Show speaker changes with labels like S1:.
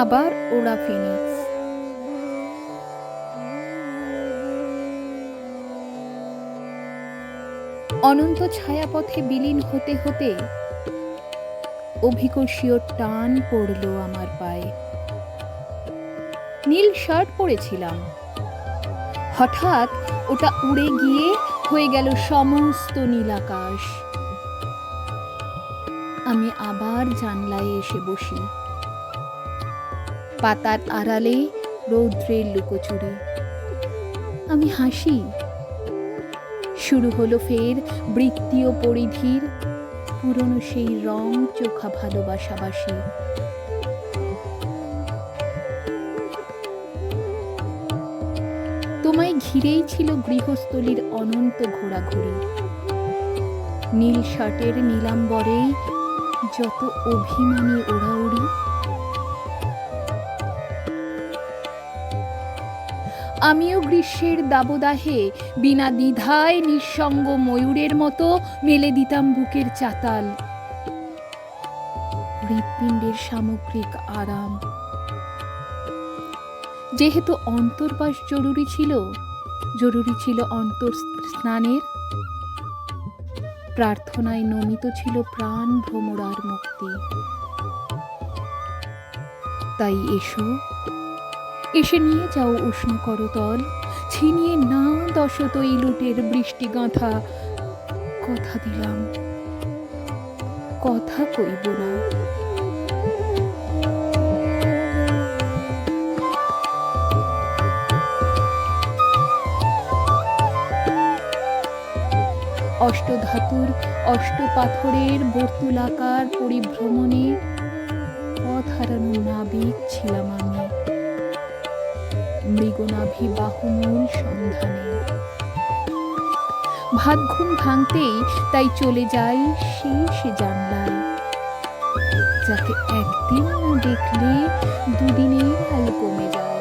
S1: আবার ওরা ফিনিক্স। অনন্ত ছায়াপথে বিলীন হতে হতে অভিকর্ষীয় টান পড়ল আমার পায়ে। নীল শার্ট পরেছিলাম। হঠাৎ ওটা উড়ে গিয়ে হয়ে গেল সমস্ত নীল আকাশ। আমি আবার জানলায় এসে বসি। পাতার আড়ালে রৌদ্রের লুকোচুরি। আমি হাসি। শুরু হলো ফের বৃত্তীয় পরিধির পুরনো সেই রং চোখা ভালোবাসাবাসী। তোমায় ঘিরেই ছিল গৃহস্থলীর অনন্ত ঘোরাঘুরি। নীল শার্টের নীলাম্বরেই যত অভিমানী ওড়াউড়ি আমিও গ্রীষ্মের দাবদাহে, বিনা দ্বিধায় নিঃসঙ্গ ময়ূরের মতো মেলে দিতাম বুকের চাতাল। হৃৎপিণ্ডের সামগ্রিক আরাম। যেহেতু অন্তর্বাস জরুরি ছিল জরুরি ছিল অন্তর স্নানের। প্রার্থনায় নমিত ছিল প্রাণ ভ্রমরার মুক্তি। তাই এসো এসে নিয়ে যাও উষ্ণ করতল। ছিনিয়ে না দশত ইলুটের বৃষ্টি গাঁথা। কথা দিলাম। কথা কইব না। অষ্টধাতুর অষ্টপাথরের বর্তুলাকার পরিভ্রমণে হারানো নাবিক ছিলাম আমি। মৃগনাভি বাহুমূল সন্ধানে। ভাত ঘুম ভাঙতেই তাই চলে যাই শেষ জানলায়। যাকে একদিন দেখলে দুদিনেই আলো কমে যায়।